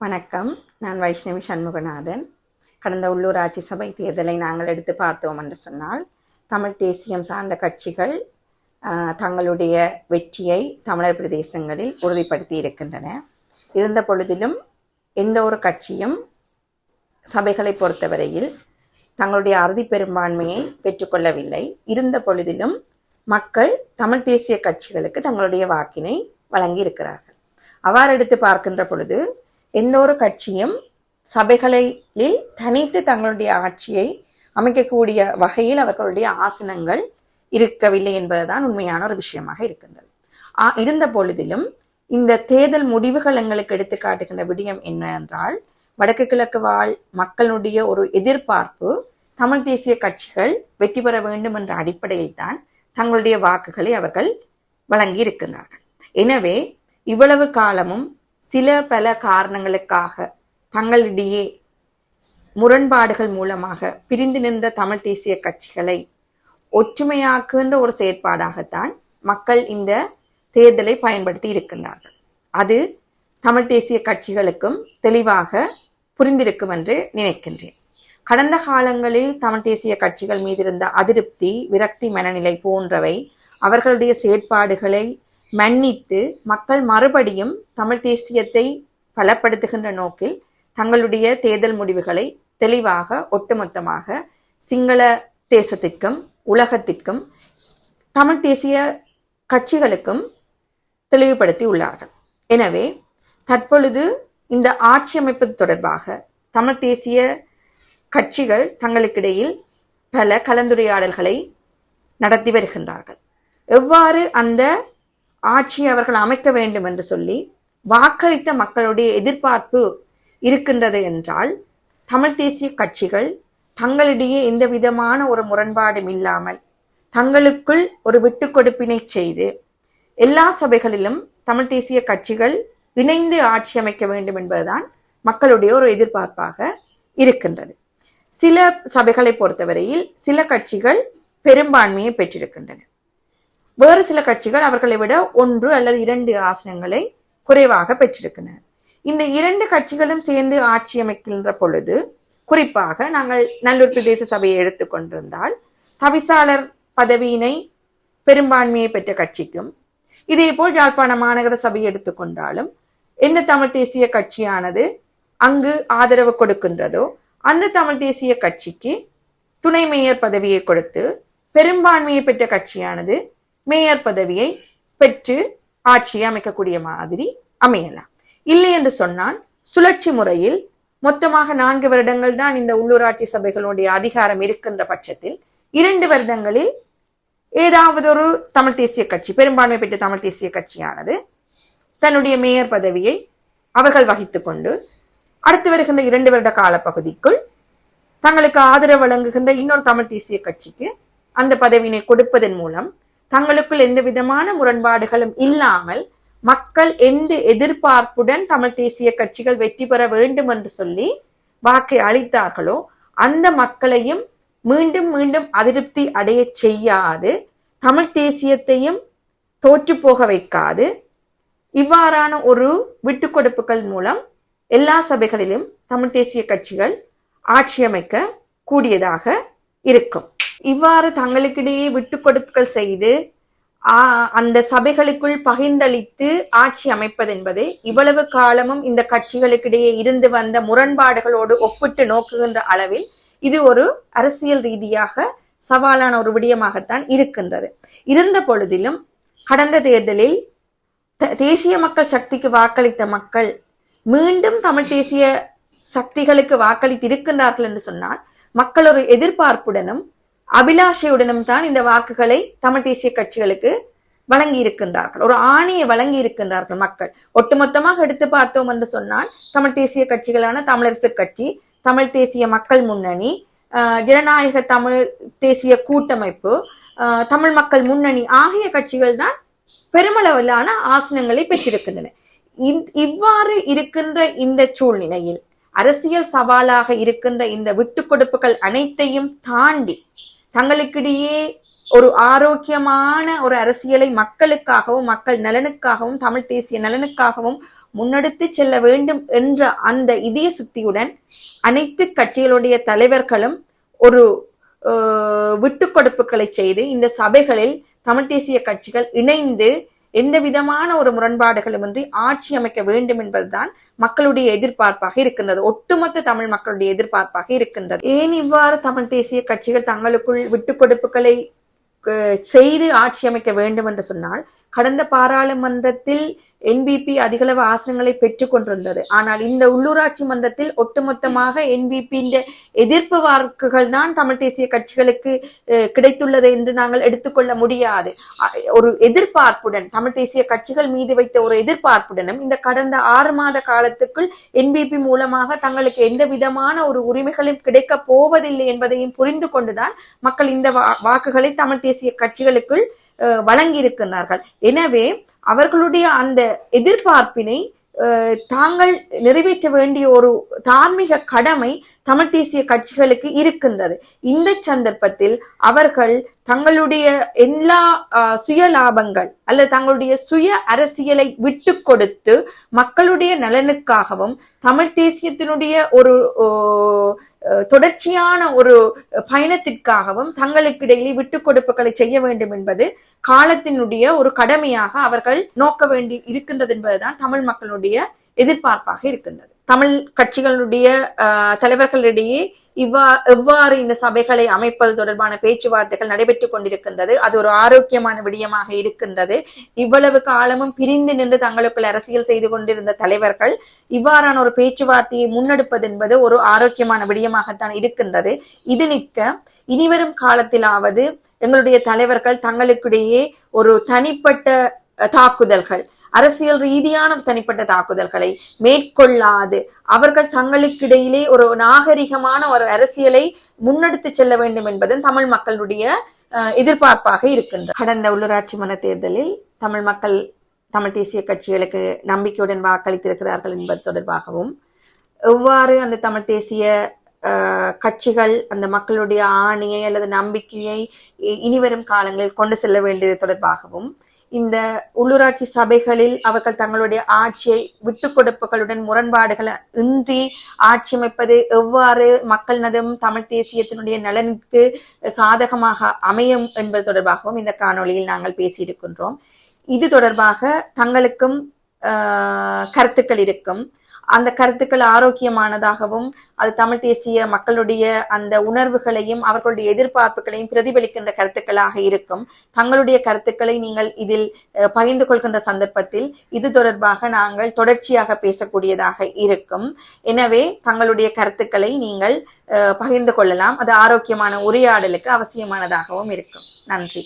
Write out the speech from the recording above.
வணக்கம். நான் வைஷ்ணவி சண்முகநாதன். கடந்த உள்ளூராட்சி சபை தேர்தலை நாங்கள் எடுத்து பார்த்தோம் என்று சொன்னால் தமிழ் தேசியம் சார்ந்த கட்சிகள் தங்களுடைய வெற்றியை தமிழர் பிரதேசங்களில் உறுதிப்படுத்தி இருக்கின்றன. இருந்த பொழுதிலும் எந்த ஒரு கட்சியும் சபைகளை பொறுத்தவரையில் தங்களுடைய அறுதி பெரும்பான்மையை பெற்றுக்கொள்ளவில்லை இருந்த பொழுதிலும் மக்கள் தமிழ் தேசிய கட்சிகளுக்கு தங்களுடைய வாக்கினை வழங்கி இருக்கிறார்கள் அவ்வாறு எடுத்து பார்க்கின்ற பொழுது எந்த ஒரு கட்சியும் சபைகளில் தனித்து தங்களுடைய ஆட்சியை அமைக்கக்கூடிய வகையில் அவர்களுடைய ஆசனங்கள் இருக்கவில்லை என்பதுதான் உண்மையான ஒரு விஷயமாக இருக்கின்றது. ஆ- இருந்த பொழுதிலும் இந்த தேர்தல் முடிவுகள் எங்களுக்கு எடுத்து காட்டுகின்ற விடயம் என்னவென்றால் வடக்கு கிழக்கு வாழ் மக்களுடைய ஒரு எதிர்பார்ப்பு தமிழ் தேசிய கட்சிகள் வெற்றி பெற வேண்டும் என்ற அடிப்படையில் தான் தங்களுடைய வாக்குகளை அவர்கள் வழங்கி இருக்கின்றார்கள் எனவே இவ்வளவு காலமும் சில பல காரணங்களுக்காக தங்களிடையே முரண்பாடுகள் மூலமாக பிரிந்து நின்ற தமிழ் தேசிய கட்சிகளை ஒற்றுமையாக்குகின்ற ஒரு செயற்பாடாகத்தான் மக்கள் இந்த தேர்தலை பயன்படுத்தி இருக்கின்றார்கள். அது தமிழ் தேசிய கட்சிகளுக்கும் தெளிவாக புரிந்திருக்கும் என்று நினைக்கின்றேன். கடந்த காலங்களில் தமிழ் தேசிய கட்சிகள் மீது இருந்த அதிருப்தி விரக்தி மனநிலை போன்றவை அவர்களுடைய செயற்பாடுகளை மன்னித்து மக்கள் மறுபடியும் தமிழ் தேசியத்தை பலப்படுத்துகின்ற நோக்கில் தங்களுடைய தேர்தல் முடிவுகளை தெளிவாக ஒட்டுமொத்தமாக சிங்கள தேசத்திற்கும் உலகத்திற்கும் தமிழ் தேசிய கட்சிகளுக்கும் தெளிவுபடுத்தி உள்ளார்கள் எனவே தற்பொழுது இந்த ஆட்சி அமைப்பு தொடர்பாக தமிழ் தேசிய கட்சிகள் தங்களுக்கிடையில் பல கலந்துரையாடல்களை நடத்தி வருகின்றார்கள். எவ்வாறு அந்த ஆட்சியை அவர்கள் அமைக்க வேண்டும் என்று சொல்லி வாக்களித்த மக்களுடைய எதிர்பார்ப்பு இருக்கின்றது என்றால் தமிழ் தேசிய கட்சிகள் தங்களிடையே எந்த விதமான ஒரு முரண்பாடும் இல்லாமல் தங்களுக்குள் ஒரு விட்டு கொடுப்பினை செய்து எல்லா சபைகளிலும் தமிழ் தேசிய கட்சிகள் இணைந்து ஆட்சி அமைக்க வேண்டும் என்பதுதான் மக்களுடைய ஒரு எதிர்பார்ப்பாக இருக்கின்றது. சில சபைகளை பொறுத்தவரையில் சில கட்சிகள் பெரும்பான்மையை பெற்றிருக்கின்றன. வேறு சில கட்சிகள் அவர்களை விட ஒன்று அல்லது இரண்டு ஆசனங்களை குறைவாக பெற்றிருக்கின்றன. இந்த இரண்டு கட்சிகளும் சேர்ந்து ஆட்சி அமைக்கின்ற பொழுது குறிப்பாக நாங்கள் நல்லூர் பிரதேச சபையை எடுத்துக்கொண்டிருந்தால் தவிசாளர் பதவியினை பெரும்பான்மையை பெற்ற கட்சிக்கும் இதேபோல் யாழ்ப்பாண மாநகர சபையை எடுத்துக்கொண்டாலும் எந்த தமிழ் தேசிய கட்சியானது அங்கு ஆதரவு கொடுக்கின்றதோ அந்த தமிழ் தேசிய கட்சிக்கு துணை மேயர் பதவியை கொடுத்து பெரும்பான்மையை பெற்ற கட்சியானது மேயர் பதவியை பெற்று ஆட்சியை அமைக்கக்கூடிய மாதிரி அமையலாம். இல்லை என்று சொன்னால் சுழற்சி முறையில் மொத்தமாக நான்கு வருடங்கள் தான் இந்த உள்ளூராட்சி சபைகளுடைய அதிகாரம் இருக்கின்ற பட்சத்தில் இரண்டு வருடங்களில் ஏதாவது ஒரு தமிழ் தேசிய கட்சி பெரும்பான்மை பெற்ற தமிழ் தேசிய கட்சியானது தன்னுடைய மேயர் பதவியை அவர்கள் வகித்துக் கொண்டு அடுத்து வருகின்ற இரண்டு வருட காலப்பகுதிக்குள் தங்களுக்கு ஆதரவு வழங்குகின்ற இன்னொரு தமிழ் தேசிய கட்சிக்கு அந்த பதவியினை கொடுப்பதன் மூலம் தங்களுக்குள் எந்த விதமான முரண்பாடுகளும் இல்லாமல் மக்கள் எந்த எதிர்பார்ப்புடன் தமிழ் தேசிய கட்சிகள் வெற்றி பெற வேண்டும் என்று சொல்லி வாக்கை அளித்தார்களோ அந்த மக்களையும் மீண்டும் மீண்டும் அதிருப்தி அடைய செய்யாது. தமிழ் தேசியத்தையும் தோற்று போக வைக்காது. இவ்வாறான ஒரு விட்டு கொடுப்புகள் மூலம் எல்லா சபைகளிலும் தமிழ் தேசிய கட்சிகள் ஆட்சியமைக்க கூடியதாக இருக்கும். இவ்வாறு தங்களுக்கிடையே விட்டு கொடுப்புகள் செய்து ஆ, அந்த சபைகளுக்குள் பகிர்ந்தளித்து ஆட்சி அமைப்பது என்பது இவ்வளவு காலமும் இந்த கட்சிகளுக்கிடையே இருந்து வந்த முரண்பாடுகளோடு ஒப்பிட்டு நோக்குகின்ற அளவில் இது ஒரு அரசியல் ரீதியாக சவாலான ஒரு விடயமாகத்தான் இருக்கின்றது. இருந்த பொழுதிலும் கடந்த தேர்தலில் த- தேசிய மக்கள் சக்திக்கு வாக்களித்த மக்கள் மீண்டும் தமிழ் தேசிய சக்திகளுக்கு வாக்களித்து இருக்கின்றார்கள் என்று சொன்னால் மக்கள் ஒரு எதிர்பார்ப்புடனும் அபிலாஷையுடனும் தான் இந்த வாக்குகளை தமிழ் தேசிய கட்சிகளுக்கு வழங்கி இருக்கின்றார்கள் ஒரு ஆணையை வழங்கி இருக்கின்றார்கள் மக்கள். ஒட்டுமொத்தமாக எடுத்து பார்த்தோம் என்று சொன்னால் தமிழ் தேசிய கட்சிகளான தமிழரசு கட்சி தமிழ் தேசிய மக்கள் முன்னணி ஆஹ் ஜனநாயக தமிழ் தேசிய கூட்டமைப்பு ஆஹ் தமிழ் மக்கள் முன்னணி ஆகிய கட்சிகள் தான் பெருமளவிலான ஆசனங்களை பெற்றிருக்கின்றன. இவ்வாறு இருக்கின்ற இந்த சூழ்நிலையில் அரசியல் சவாலாக இருக்கின்ற இந்த விட்டு கொடுப்புகள் அனைத்தையும் தாண்டி தங்களுக்கிடையே ஒரு ஆரோக்கியமான ஒரு அரசியலை மக்களுக்காகவும் மக்கள் நலனுக்காகவும் தமிழ் தேசிய நலனுக்காகவும் முன்னெடுத்து செல்ல வேண்டும் என்ற அந்த இதய சுத்தியுடன் அனைத்து கட்சிகளுடைய தலைவர்களும் ஒரு விட்டு கொடுப்புகளை செய்து இந்த சபைகளில் தமிழ் தேசிய கட்சிகள் இணைந்து எந்த விதமான ஒரு முரண்பாடுகளுமின்றி ஆட்சி அமைக்க வேண்டும் என்பதுதான் மக்களுடைய எதிர்பார்ப்பாக இருக்கின்றது. ஒட்டுமொத்த தமிழ் மக்களுடைய எதிர்பார்ப்பாக இருக்கின்றது. ஏன் இவ்வாறு தமிழ் தேசிய கட்சிகள் தங்களுக்குள் விட்டுக் கொடுப்புகளை அஹ், செய்து ஆட்சி அமைக்க வேண்டும் என்று சொன்னால் கடந்த பாராளுமன்றத்தில் என்பிபி அதிகளவு ஆசனங்களை பெற்றுக் கொண்டிருந்தது. ஆனால் இந்த உள்ளூராட்சி மன்றத்தில் ஒட்டுமொத்தமாக என்பிபி எதிர்ப்பு வாக்குகள் தான் தமிழ் தேசிய கட்சிகளுக்கு கிடைத்துள்ளது என்று நாங்கள் எடுத்துக்கொள்ள முடியாது. ஒரு எதிர்பார்ப்புடன் தமிழ் தேசிய கட்சிகள் மீது வைத்த ஒரு எதிர்பார்ப்புடனும் இந்த கடந்த ஆறு மாத காலத்துக்குள் என்பிபி மூலமாக தங்களுக்கு எந்த விதமான ஒரு உரிமைகளும் கிடைக்க போவதில்லை என்பதையும் புரிந்து கொண்டுதான் மக்கள் இந்த வா- வாக்குகளை தமிழ் தேசிய கட்சிகளுக்குள் வழங்கியிருக்கிறார்கள் எனவே அவர்களுடைய அந்த எதிர்பார்ப்பினை அஹ், தாங்கள் நிறைவேற்ற வேண்டிய ஒரு தார்மீக கடமை தமிழ் தேசிய கட்சிகளுக்கு இருக்கின்றது. இந்த சந்தர்ப்பத்தில் அவர்கள் தங்களுடைய எல்லா அஹ், சுய லாபங்கள் அல்லது தங்களுடைய சுய அரசியலை விட்டு கொடுத்து மக்களுடைய நலனுக்காகவும் தமிழ் தேசியத்தினுடைய ஒரு தொடர்ச்சியான ஒரு பயணத்திற்காகவும் தங்களுக்கு இடையிலே விட்டுக் கொடுப்புகளை செய்ய வேண்டும் என்பது காலத்தினுடைய ஒரு கடமையாக அவர்கள் நோக்க வேண்டி இருக்கின்றது என்பதுதான் தமிழ் மக்களுடைய எதிர்பார்ப்பாக இருக்கின்றது. தமிழ் கட்சிகளுடைய அஹ், தலைவர்களிடையே இவ்வா எவ்வாறு இந்த சபைகளை அமைப்பது தொடர்பான பேச்சுவார்த்தைகள் நடைபெற்றுக் கொண்டிருக்கின்றது. அது ஒரு ஆரோக்கியமான விடயமாக இருக்கின்றது. இவ்வளவு காலமும் பிரிந்து நின்று தங்களுக்குள் அரசியல் செய்து கொண்டிருந்த தலைவர்கள் இவ்வாறான ஒரு பேச்சுவார்த்தையை முன்னெடுப்பது என்பது ஒரு ஆரோக்கியமான விடயமாகத்தான் இருக்கின்றது. இது நிற்க இனிவரும் காலத்திலாவது எங்களுடைய தலைவர்கள் தங்களுக்கிடையே ஒரு தனிப்பட்ட தாக்குதல்கள் அரசியல் ரீதியான தனிப்பட்ட தாக்குதல்களை மேற்கொள்ளாது. அவர்கள் தங்களுக்கிடையிலே ஒரு நாகரிகமான ஒரு அரசியலை முன்னெடுத்து செல்ல வேண்டும் என்பதும் தமிழ் மக்களுடைய அஹ், எதிர்பார்ப்பாக இருக்கின்றது. கடந்த உள்ளூராட்சி மன தேர்தலில் தமிழ் மக்கள் தமிழ் தேசிய கட்சிகளுக்கு நம்பிக்கையுடன் வாக்களித்திருக்கிறார்கள் என்பது தொடர்பாகவும் எவ்வாறு அந்த தமிழ் தேசிய கட்சிகள் அந்த மக்களுடைய ஆணையை அல்லது நம்பிக்கையை இ- இனிவரும் காலங்களில் கொண்டு செல்ல வேண்டியது தொடர்பாகவும் இந்த உள்ளூராட்சி சபைகளில் அவர்கள் தங்களுடைய ஆட்சியை விட்டு கொடுப்புகளுடன் முரண்பாடுகளை இன்றி ஆட்சி அமைப்பது எவ்வாறு மக்கள் நதும் தமிழ் தேசியத்தினுடைய நலனுக்கு சாதகமாக அமையும் என்பது தொடர்பாகவும் இந்த காணொளியில் நாங்கள் பேசியிருக்கின்றோம். இது தொடர்பாக தங்களுக்கும் ஆஹ், கருத்துக்கள் இருக்கும். அந்த கருத்துக்கள் ஆரோக்கியமானதாகவும் அது தமிழ் தேசிய மக்களுடைய அந்த உணர்வுகளையும் அவர்களுடைய எதிர்பார்ப்புகளையும் பிரதிபலிக்கின்ற கருத்துக்களாக இருக்கும். தங்களுடைய கருத்துக்களை நீங்கள் இதில் அஹ், பகிர்ந்து கொள்கின்ற சந்தர்ப்பத்தில் இது தொடர்பாக நாங்கள் தொடர்ச்சியாக பேசக்கூடியதாக இருக்கும். எனவே தங்களுடைய கருத்துக்களை நீங்கள் அஹ், பகிர்ந்து கொள்ளலாம். அது ஆரோக்கியமான உரையாடலுக்கு அவசியமானதாகவும் இருக்கும். நன்றி.